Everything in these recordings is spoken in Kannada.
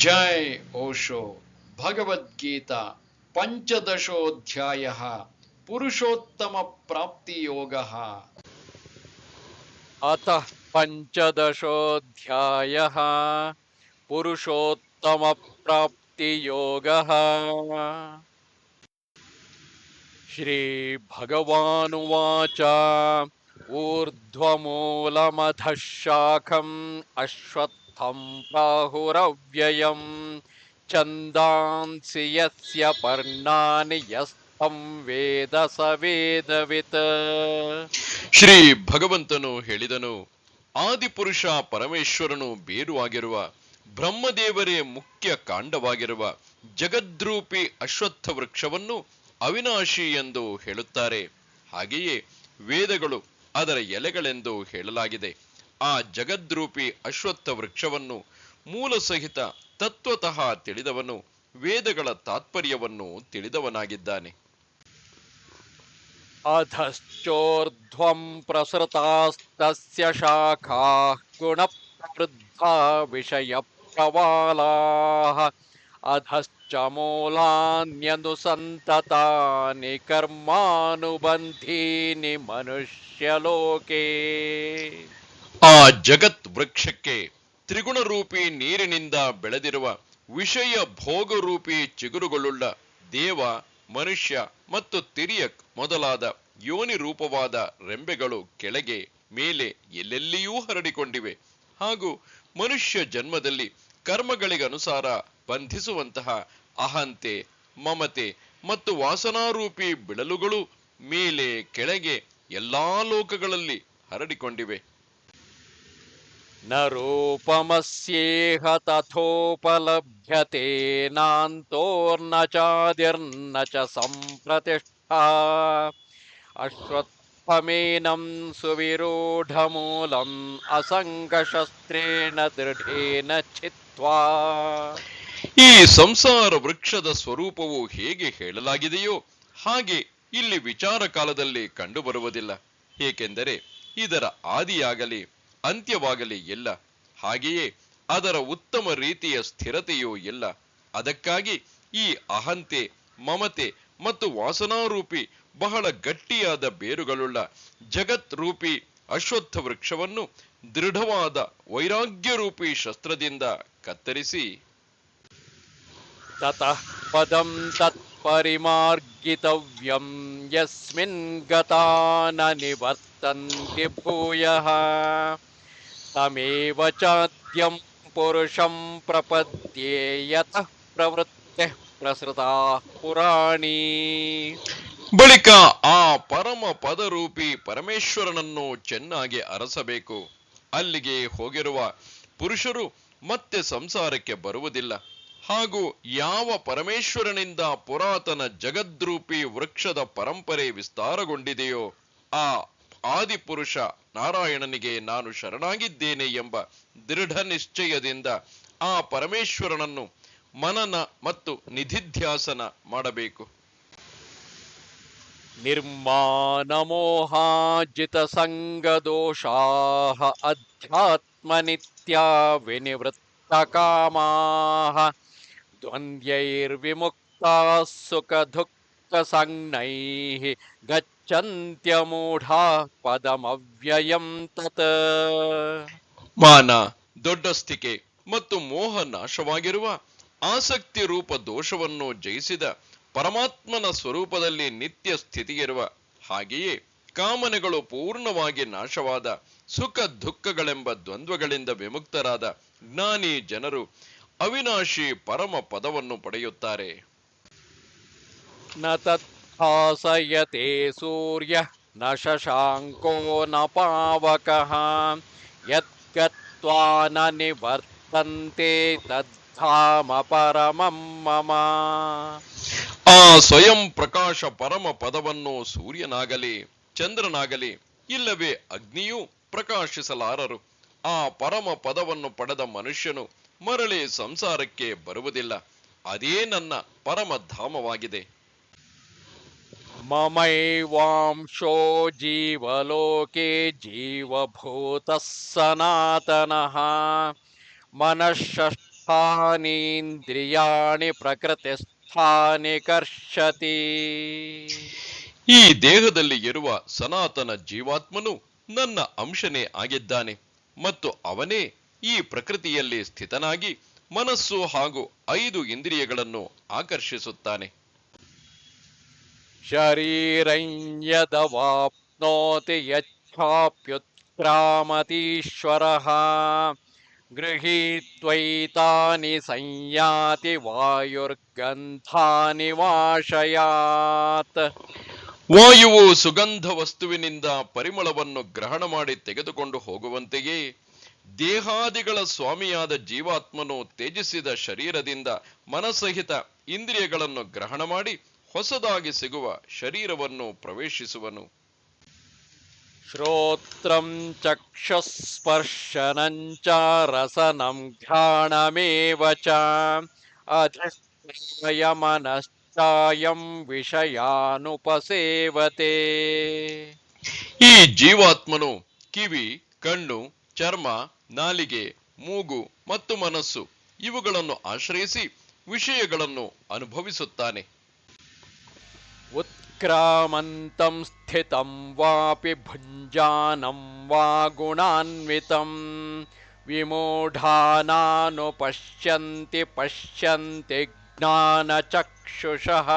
जय ओशो। भगवद्गीता पंचदशोध्याय पुरुषोत्तम प्राप्ति योग अतः पंचदशोध्याय पुरुषोत्तम प्राप्ति योग श्री भगवानुवाच ऊर्ध्वमूलमधः शाखम् अश्वत् अश्वत्थं प्राहुरव्ययम् छन्दांसि यस्य पर्णानि यस्तं वेद स वेदवित् ಶ್ರೀ ಭಗವಂತನು ಹೇಳಿದನು ಆದಿಪುರುಷ ಪರಮೇಶ್ವರನು ಬೇರುವಾಗಿರುವ ಬ್ರಹ್ಮದೇವರೇ ಮುಖ್ಯ ಕಾಂಡವಾಗಿರುವ ಜಗದ್ರೂಪಿ ಅಶ್ವತ್ಥ ವೃಕ್ಷವನ್ನು ಅವಿನಾಶಿ ಎಂದು ಹೇಳುತ್ತಾರೆ ಹಾಗೆಯೇ ವೇದಗಳು ಅದರ ಎಲೆಗಳೆಂದು ಹೇಳಲಾಗಿದೆ ಆ ಜಗದ್ರೂಪಿ ಅಶ್ವತ್ಥ ವೃಕ್ಷವನ್ನು ಮೂಲ ಸಹಿತ ತತ್ವತಃ ತಿಳಿದವನು, ವೇದಗಳ ತಾತ್ಪರ್ಯವನ್ನು ತಿಳಿದವನಾಗಿದ್ದಾನೆ. ಅಧಶ್ಚೋರ್ಧ್ವಂ ಪ್ರಸೃತಾಸ್ತಸ್ಯ ಶಾಖಾ ಗುಣಪ್ರವೃದ್ಧ ವಿಷಯ ಪ್ರವಾಲಾಃ, ಅಧಶ್ಚ ಮೂಲಾನ್ಯನುಸಂತತಾನಿ ಕರ್ಮಾನುಬಂಧೀನಿ ಮನುಷ್ಯಲೋಕೆ. ಆ ಜಗತ್ ವೃಕ್ಷಕ್ಕೆ ತ್ರಿಗುಣರೂಪಿ ನೀರಿನಿಂದ ಬೆಳೆದಿರುವ ವಿಷಯ ಭೋಗರೂಪಿ ಚಿಗುರುಗಳುಳ್ಳ ದೇವ, ಮನುಷ್ಯ ಮತ್ತು ತಿರಿಯಕ್ ಮೊದಲಾದ ಯೋನಿ ರೂಪವಾದ ರೆಂಬೆಗಳು ಕೆಳಗೆ, ಮೇಲೆ ಎಲ್ಲೆಲ್ಲಿಯೂ ಹರಡಿಕೊಂಡಿವೆ. ಹಾಗೂ ಮನುಷ್ಯ ಜನ್ಮದಲ್ಲಿ ಕರ್ಮಗಳಿಗನುಸಾರ ಬಂಧಿಸುವಂತಹ ಅಹಂತೆ, ಮಮತೆ ಮತ್ತು ವಾಸನಾರೂಪಿ ಬಿಳಲುಗಳು ಮೇಲೆ, ಕೆಳಗೆ ಎಲ್ಲಾ ಲೋಕಗಳಲ್ಲಿ ಹರಡಿಕೊಂಡಿವೆ. न रूपमस्येह तथोपलभ्यते नान्तोर्न चादिर्न च सम्प्रतिष्ठा अश्वत्थमेनं सुविरूढमूलम् असङ्गशस्त्रेण दृढेन छित्त्वा ಈ ಸಂಸಾರ ವೃಕ್ಷದ ಸ್ವರೂಪವು ಹೇಗೆ ಹೇಳಲಾಗಿದೆಯೋ ಹಾಗೆ ಇಲ್ಲಿ ವಿಚಾರ ಕಾಲದಲ್ಲಿ ಕಂಡುಬರುವುದಿಲ್ಲ ಏಕೆಂದರೆ ಇದರ ಆದಿಯಾಗಲಿ ಅಂತ್ಯವಾಗಲಿ ಎಲ್ಲ ಹಾಗೆಯೇ ಅದರ ಉತ್ತಮ ರೀತಿಯ ಸ್ಥಿರತೆಯೂ ಇಲ್ಲ. ಅದಕ್ಕಾಗಿ ಈ ಅಹಂತೆ, ಮಮತೆ ಮತ್ತು ವಾಸನಾರೂಪಿ ಬಹಳ ಗಟ್ಟಿಯಾದ ಬೇರುಗಳುಳ್ಳ ಜಗತ್ ರೂಪಿ ಅಶ್ವತ್ಥ ವೃಕ್ಷವನ್ನು ದೃಢವಾದ ವೈರಾಗ್ಯ ರೂಪಿ ಶಸ್ತ್ರದಿಂದ ಕತ್ತರಿಸಿ. ತತಃ ಪದಂ ತತ್ಪರಿಮಾರ್ಗಿತವ್ಯಂ ಯಸ್ಮಿನ್ ಗತಾನ ನಿವರ್ತಂತಿ ಭೂಯಃ. तमेव चाद्यं पुरुषं प्रपद्ये यतः प्रवृत्तिः प्रसृता पुराणी ಬಳಿಕ ಆ ಪರಮ ಪದರೂಪಿ ಪರಮೇಶ್ವರನನ್ನು ಚೆನ್ನಾಗಿ ಅರಸಬೇಕು ಅಲ್ಲಿಗೆ ಹೋಗಿರುವ ಪುರುಷರು ಮತ್ತೆ ಸಂಸಾರಕ್ಕೆ ಬರುವುದಿಲ್ಲ ಹಾಗೂ ಯಾವ ಪರಮೇಶ್ವರನಿಂದ ಪುರಾತನ ಜಗದ್ರೂಪಿ ವೃಕ್ಷದ ಪರಂಪರೆ ವಿಸ್ತಾರಗೊಂಡಿದೆಯೋ ಆ ಆದಿಪುರುಷ ನಾರಾಯಣನಿಗೆ ನಾನು ಶರಣಾಗಿದ್ದೇನೆ ಎಂಬ ದೃಢ ನಿಶ್ಚಯದಿಂದ ಆ ಪರಮೇಶ್ವರನನ್ನು ಮನನ ಮತ್ತು ನಿಧಿಧ್ಯಾಸನ ಮಾಡಬೇಕು. ನಿರ್ಮಾನಮೋಹಾಜಿತ ಸಂಗದೋಷಾ ಅಧ್ಯಾತ್ಮನಿತ್ಯ ವಿನಿವೃತ್ತ ಕಾಮಾ ದ್ವಂದ್ವೈರ್ವಿಮುಕ್ತ ಸುಖ ದುಃಖ ಸಂಗೈ ಗಚ್ಚ ಚಂತ್ಯಮೂಢಾ ಪದಮವ್ಯಯಂ ತತ್ ಮಾನ ದೊಡ್ಡಸ್ತಿಕೆ ಮತ್ತು ಮೋಹ ನಾಶವಾಗಿರುವ ಆಸಕ್ತಿ ರೂಪ ದೋಷವನ್ನು ಜಯಿಸಿದ ಪರಮಾತ್ಮನ ಸ್ವರೂಪದಲ್ಲಿ ನಿತ್ಯ ಸ್ಥಿತಿಯಿರುವ ಹಾಗೆಯೇ ಕಾಮನೆಗಳು ಪೂರ್ಣವಾಗಿ ನಾಶವಾದ ಸುಖ ದುಃಖಗಳೆಂಬ ದ್ವಂದ್ವಗಳಿಂದ ವಿಮುಕ್ತರಾದ ಜ್ಞಾನಿ ಜನರು ಅವಿನಾಶಿ ಪರಮ ಪದವನ್ನು ಪಡೆಯುತ್ತಾರೆ. न तद्भासयते सूर्यः न शशाङ्को न पावकः यद्गत्वा न निवर्तन्ते तद्धाम परमं मम ಆ ಸ್ವಯಂ ಪ್ರಕಾಶ ಪರಮ ಪದವನ್ನು ಸೂರ್ಯನಾಗಲಿ ಚಂದ್ರನಾಗಲಿ ಇಲ್ಲವೇ ಅಗ್ನಿಯೂ ಪ್ರಕಾಶಿಸಲಾರರು ಆ ಪರಮ ಪದವನ್ನು ಪಡೆದ ಮನುಷ್ಯನು ಮರಳಿ ಸಂಸಾರಕ್ಕೆ ಬರುವುದಿಲ್ಲ ಅದೇ ನನ್ನ ಪರಮಧಾಮವಾಗಿದೆ ममैवांशो जीवलोके जीवभूतः सनातनः मनःषष्ठानीन्द्रियाणि ಸರ್ವಾಣೀಂದ್ರಿಯಾಣಿ ಪ್ರಕೃತಿಸ್ಥಾನಿ ಕರ್ಷತಿ ಈ ದೇಹದಲ್ಲಿ ಇರುವ ಸನಾತನ ಜೀವಾತ್ಮನು ನನ್ನ ಅಂಶನೇ ಆಗಿದ್ದಾನೆ ಮತ್ತು ಅವನೇ ಈ ಪ್ರಕೃತಿಯಲ್ಲಿ ಸ್ಥಿತನಾಗಿ ಮನಸ್ಸು ಹಾಗೂ ಐದು ಇಂದ್ರಿಯಗಳನ್ನು ಆಕರ್ಷಿಸುತ್ತಾನೆ ಶರೀರಂ यच्छाप्युत्क्रामतीश्वरः गृहीत्वैतानि ಸಂಯಾತಿ ವಾಯುರ್ಗಂಧಾನಿ ವಾಶಯಾತ್. ವಾಯುವು ಸುಗಂಧ ವಸ್ತುವಿನಿಂದ ಪರಿಮಳವನ್ನು ಗ್ರಹಣ ಮಾಡಿ ತೆಗೆದುಕೊಂಡು ಹೋಗುವಂತೆಯೇ ದೇಹಾದಿಗಳ ಸ್ವಾಮಿಯಾದ ಜೀವಾತ್ಮನು ತ್ಯಜಿಸಿದ ಶರೀರದಿಂದ ಮನಸಹಿತ ಇಂದ್ರಿಯಗಳನ್ನು ಗ್ರಹಣ ಮಾಡಿ ಹೊಸದಾಗಿ ಸಿಗುವ ಶರೀರವನ್ನು ಪ್ರವೇಶಿಸುವನು. ಶ್ರೋತ್ರಂ ಚಕ್ಷಸ್ಪರ್ಶನಂಚ ರಸನಂ ಘ್ರಾಣಮೇವ ಚ ಅಧಿಷ್ಠಯ ಮನಶ್ಚಾಯಂ ವಿಷಯಾನುಪಸೇವತೆ. ಈ ಜೀವಾತ್ಮನು ಕಿವಿ ಕಣ್ಣು ಚರ್ಮ ನಾಲಿಗೆ ಮೂಗು ಮತ್ತು ಮನಸ್ಸು ಇವುಗಳನ್ನು ಆಶ್ರಯಿಸಿ ವಿಷಯಗಳನ್ನು ಅನುಭವಿಸುತ್ತಾನೆ. उत्क्रामन्तं स्थितं वापि भुञ्जानं वा गुणान्वितं विमूढानानुपश्यन्ति पश्यन्ति ज्ञानचक्षुषः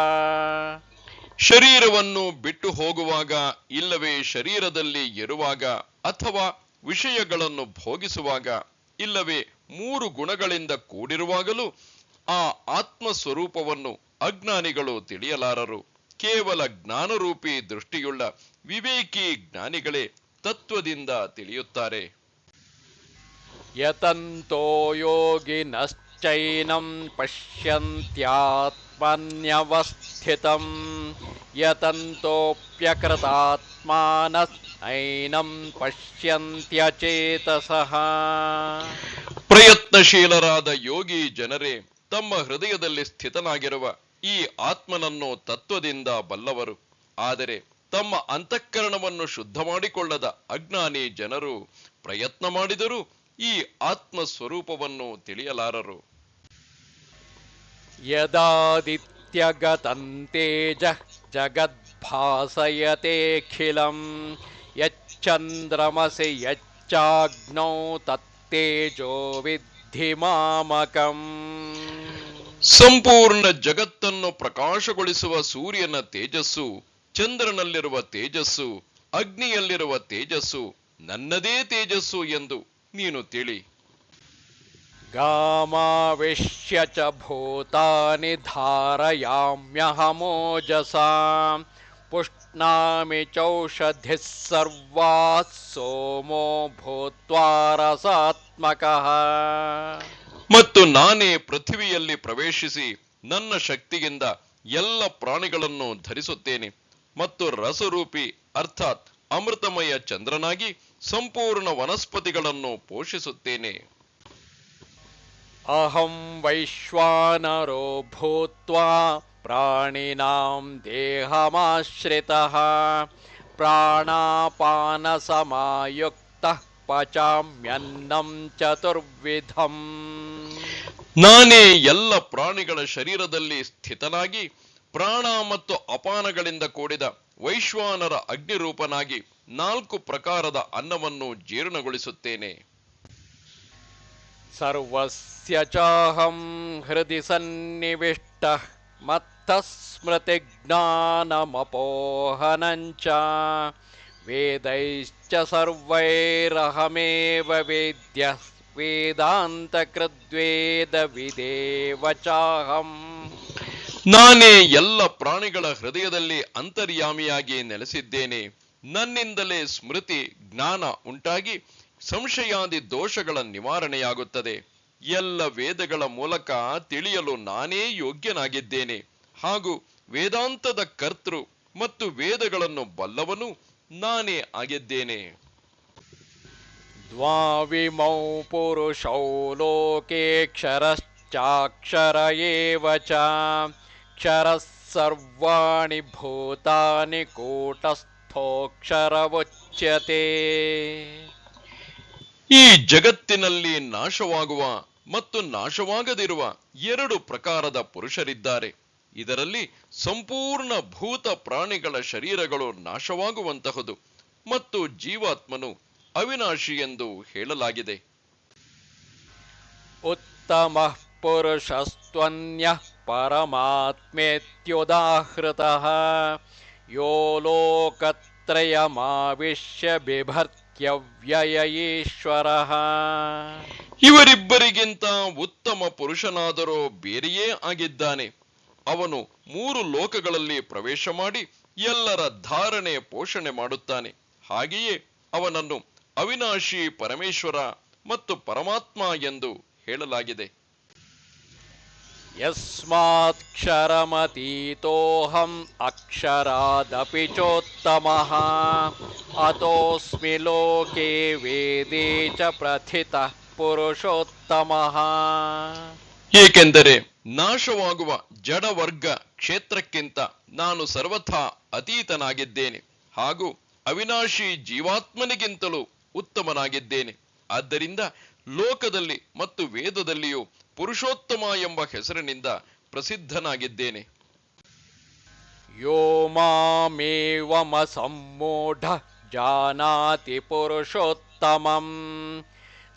ಶರೀರವನ್ನು ಬಿಟ್ಟು ಹೋಗುವಾಗ ಇಲ್ಲವೇ ಶರೀರದಲ್ಲಿ ಇರುವಾಗ ಅಥವಾ ವಿಷಯಗಳನ್ನು ಭೋಗಿಸುವಾಗ ಇಲ್ಲವೇ ಮೂರು ಗುಣಗಳಿಂದ ಕೂಡಿರುವಾಗಲೂ ಆ ಆತ್ಮ ಸ್ವರೂಪವನ್ನು ಅಜ್ಞಾನಿಗಳು ತಿಳಿಯಲಾರರು ಕೇವಲ ಜ್ಞಾನರೂಪಿ ದೃಷ್ಟಿಯುಳ್ಳ ವಿವೇಕಿ ಜ್ಞಾನಿಗಳೇ ತತ್ವದಿಂದ ತಿಳಿಯುತ್ತಾರೆ. ಯತಂತೋ ಯೋಗಿನಶ್ಚೈನಂ ಪಶ್ಯಂತ್ಯಾತ್ಮನ್ಯವಸ್ಥಿತಂ. ಯತಂತೋಪ್ಯಕೃತಾತ್ಮಾನೈನಂ ಪಶ್ಯಂತ್ಯಚೇತಸಃ. ಪ್ರಯತ್ನಶೀಲರಾದ ಯೋಗಿ ಜನರೇ ತಮ್ಮ ಹೃದಯದಲ್ಲಿ ಸ್ಥಿತನಾಗಿರುವ ಈ ಆತ್ಮನನ್ನು ತತ್ವದಿಂದ ಬಲ್ಲವರು. ಆದರೆ ತಮ್ಮ ಅಂತಃಕರಣವನ್ನು ಶುದ್ಧ ಮಾಡಿಕೊಳ್ಳದ ಅಜ್ಞಾನಿ ಜನರು ಪ್ರಯತ್ನ ಮಾಡಿದರೂ ಈ ಆತ್ಮ ಸ್ವರೂಪವನ್ನು ತಿಳಿಯಲಾರರು. ಯದಾದಿತ್ಯಗತಂತೇಜ ಜಗದ್ಭಾಸಯತೆಖಿಲಂ ಯಚ್ಚಂದ್ರಮಸಿ ಯಚ್ಚಾಗ್ನೋ ತತ್ತೇಜೋ ವಿದ್ಧಿಮಾಮಕಂ. ಸಂಪೂರ್ಣ ಜಗತ್ತನ್ನು ಪ್ರಕಾಶಗೊಳಿಸುವ ಸೂರ್ಯನ ತೇಜಸ್ಸು, ಚಂದ್ರನಲ್ಲಿರುವ ತೇಜಸ್ಸು, ಅಗ್ನಿಯಲ್ಲಿರುವ ತೇಜಸ್ಸು, ನನ್ನದೇ ತೇಜಸ್ಸು ಎಂದು ನೀನು ತಿಳಿ. ಗಾಮಾವಿಶ್ಯ ಚ ಭೂತಾನಿ ಧಾರಯಾಮ್ಯಹಮೋಜಸ, ಪುಷ್ಣಾಮಿ ಚೌಷಧಿ ಸರ್ವಾತ್ ಸೋಮೋ ಭೂತ್ವಾರಸಾತ್ಮಕಃ ಮತ್ತು ನಾನೇ ಪೃಥ್ವಿಯಲ್ಲಿ ಪ್ರವೇಶಿಸಿ ನನ್ನ ಶಕ್ತಿಯಿಂದ ಎಲ್ಲ ಪ್ರಾಣಿಗಳನ್ನು ಧರಿಸುತ್ತೇನೆ ಮತ್ತು ರಸರೂಪಿ ಅರ್ಥಾತ್ ಅಮೃತಮಯ ಚಂದ್ರನಾಗಿ ಸಂಪೂರ್ಣ ವನಸ್ಪತಿಗಳನ್ನು ಪೋಷಿಸುತ್ತೇನೆ. ಅಹಂ ವೈಶ್ವಾನರೋ ಭೂತ್ವಾ ಪ್ರಾಣಿನಾಂ ದೇಹಮಾಶ್ರಿತಃ ಪ್ರಾಣಾಪಾನ ಸಮಾಯುಕ್ತಃ ಪಚಾಮ್ಯನ್ನಂ ಚತುರ್ವಿಧಂ. ನಾನೇ ಎಲ್ಲ ಪ್ರಾಣಿಗಳ ಶರೀರದಲ್ಲಿ ಸ್ಥಿತನಾಗಿ ಪ್ರಾಣ ಮತ್ತು ಅಪಾನಗಳಿಂದ ಕೂಡಿದ ವೈಶ್ವಾನರ ಅಗ್ನಿರೂಪನಾಗಿ ನಾಲ್ಕು ಪ್ರಕಾರದ ಅನ್ನವನ್ನು ಜೀರ್ಣಗೊಳಿಸುತ್ತೇನೆ. ಸರ್ವಸ್ಯ ಚಾಹಂ ಹೃದಯ ಸನ್ನಿವಿಷ್ಟ ಮತ್ತ ಸ್ಮೃತಿ ಜ್ಞಾನಮಪೋಹನಂಚ. वेदैश्च सर्वैरहमेव वेद्यः वेदान्तकृद्वेदविदेव चाहम् ನಾನೇ ಎಲ್ಲ ಪ್ರಾಣಿಗಳ ಹೃದಯದಲ್ಲಿ ಅಂತರ್ಯಾಮಿಯಾಗಿ ನೆಲೆಸಿದ್ದೇನೆ ನನ್ನಿಂದಲೇ ಸ್ಮೃತಿ ಜ್ಞಾನ ಉಂಟಾಗಿ ಸಂಶಯಾದಿ ದೋಷಗಳ ನಿವಾರಣೆಯಾಗುತ್ತದೆ ಎಲ್ಲ ವೇದಗಳ ಮೂಲಕ ತಿಳಿಯಲು ನಾನೇ ಯೋಗ್ಯನಾಗಿದ್ದೇನೆ ಹಾಗೂ ವೇದಾಂತದ ಕರ್ತೃ ಮತ್ತು ವೇದಗಳನ್ನು ಬಲ್ಲವನು ನಾನೇ ಆಗಿದ್ದೇನೆ. ದ್ವಾವಿಮೌ ಪುರುಷೌ ಲೋಕೇಕ್ಷರಶ್ಚಾಕ್ಷರ ಏವ ಚ. ಸರ್ವಾಣಿ ಭೂತಾನಿ ಕೂಟಸ್ಥೋಕ್ಷರವುಚ್ಯತೆ. ಈ ಜಗತ್ತಿನಲ್ಲಿ ನಾಶವಾಗುವ ಮತ್ತು ನಾಶವಾಗದಿರುವ ಎರಡು ಪ್ರಕಾರದ ಪುರುಷರಿದ್ದಾರೆ. ಇದರಲ್ಲಿ ಸಂಪೂರ್ಣ ಭೂತ ಪ್ರಾಣಿಗಳ ಶರೀರಗಳು ನಾಶವಾಗುವಂತಹದು ಮತ್ತು ಜೀವಾತ್ಮನು ಅವಿನಾಶಿ ಎಂದು ಹೇಳಲಾಗಿದೆ. ಉತ್ತಮ ಪುರುಷಸ್ತ್ವನ್ಯ ಪರಮಾತ್ಮೇತ್ಯುದಾಹೃತ. ಯೋ ಲೋಕತ್ರಯಮಾವಿಶ್ಯ ಬಿಭರ್ತ್ಯವ್ಯಯ ಈಶ್ವರ ಇವರಿಬ್ಬರಿಗಿಂತ ಉತ್ತಮ ಪುರುಷನಾದರೂ ಬೇರೆಯೇ ಆಗಿದ್ದಾನೆ. ಅವನು ಮೂರು ಲೋಕಗಳಲ್ಲಿ ಪ್ರವೇಶ ಮಾಡಿ ಎಲ್ಲರ ಧಾರಣೆ ಪೋಷಣೆ ಮಾಡುತ್ತಾನೆ. ಹಾಗೆಯೇ ಅವನನ್ನು ಅವಿನಾಶಿ ಪರಮೇಶ್ವರ ಮತ್ತು ಪರಮಾತ್ಮ ಎಂದು ಹೇಳಲಾಗಿದೆ. ಯಸ್ಮಾಕ್ಷರಮತೀತೋಹಂ ಅಕ್ಷರಾದಪಿ ಚೋತ್ತಮ. ಅತೋಸ್ಮಿ ಲೋಕೆ ವೇದೇ ಚ ಪ್ರಥಿತ ಪುರುಷೋತ್ತಮಃ. ಏಕೆಂದರೆ ನಾಶವಾಗುವ ಜಡವರ್ಗ ಕ್ಷೇತ್ರಕ್ಕಿಂತ ನಾನು ಸರ್ವಥಾ ಅತೀತನಾಗಿದ್ದೇನೆ ಹಾಗೂ ಅವಿನಾಶಿ ಜೀವಾತ್ಮನಿಗಿಂತಲೂ ಉತ್ತಮನಾಗಿದ್ದೇನೆ. ಆದ್ದರಿಂದ ಲೋಕದಲ್ಲಿ ಮತ್ತು ವೇದದಲ್ಲಿಯೂ ಪುರುಷೋತ್ತಮ ಎಂಬ ಹೆಸರಿನಿಂದ ಪ್ರಸಿದ್ಧನಾಗಿದ್ದೇನೆ. ಯೋ ಮಾಮೇವಮಸಮ್ಮೂಢ ಜಾನಾತಿ ಪುರುಷೋತ್ತಮಂ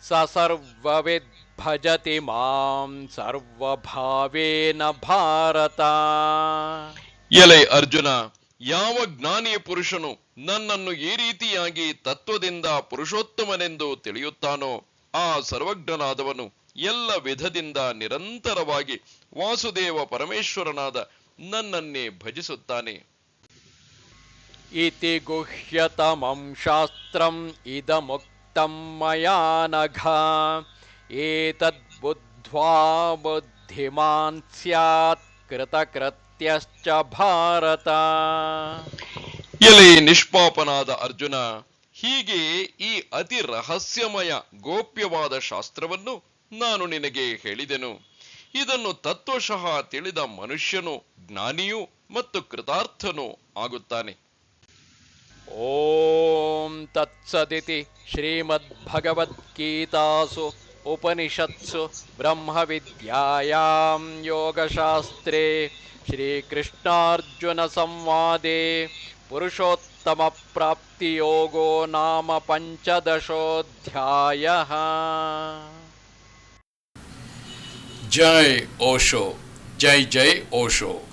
ಸ ಸರ್ವವಿದ್ ಭಜತಿ ಮಾಂ ಸರ್ವಭಾವೇನ ಭಾರತ. ಎಲೆ ಅರ್ಜುನ ಯಾವ ಜ್ಞಾನಿಯ ಪುರುಷನು ನನ್ನನ್ನು ಈ ರೀತಿಯಾಗಿ ತತ್ವದಿಂದ ಪುರುಷೋತ್ತಮನೆಂದು ತಿಳಿಯುತ್ತಾನೋ ಆ ಸರ್ವಜ್ಞನಾದವನು ಎಲ್ಲ ವಿಧದಿಂದ ನಿರಂತರವಾಗಿ ವಾಸುದೇವ ಪರಮೇಶ್ವರನಾದ ನನ್ನನ್ನೇ ಭಜಿಸುತ್ತಾನೆ. ಇತಿ ಗುಹ್ಯತಮಂ ಶಾಸ್ತ್ರಂ ಇದ ಮುಕ್ತಂ एतद्बुद्ध्वा बुद्धिमान् स्यात् कृतकृत्यश्च भारत ಎಲೆ ನಿಷ್ಪಾಪನಾದ ಅರ್ಜುನ ಹೀಗೆ ಈ ಅತಿ ರಹಸ್ಯಮಯ ಗೋಪ್ಯವಾದ ಶಾಸ್ತ್ರವನ್ನು ನಾನು ನಿನಗೆ ಹೇಳಿದೆನು ಇದನ್ನು ತತ್ವಶಃ ತಿಳಿದ ಮನುಷ್ಯನು ಜ್ಞಾನಿಯೂ ಮತ್ತು ಕೃತಾರ್ಥನೂ ಆಗುತ್ತಾನೆ ॐ तत्सदिति श्रीमद्भगवद्गीतासु उपनिषत्सु ब्रह्मविद्यायां योगशास्त्रे श्रीकृष्णार्जुनसंवादे पुरुषोत्तमप्राप्तियोगो नाम पञ्चदशोऽध्यायः। जय ओशो जय जय ओशो।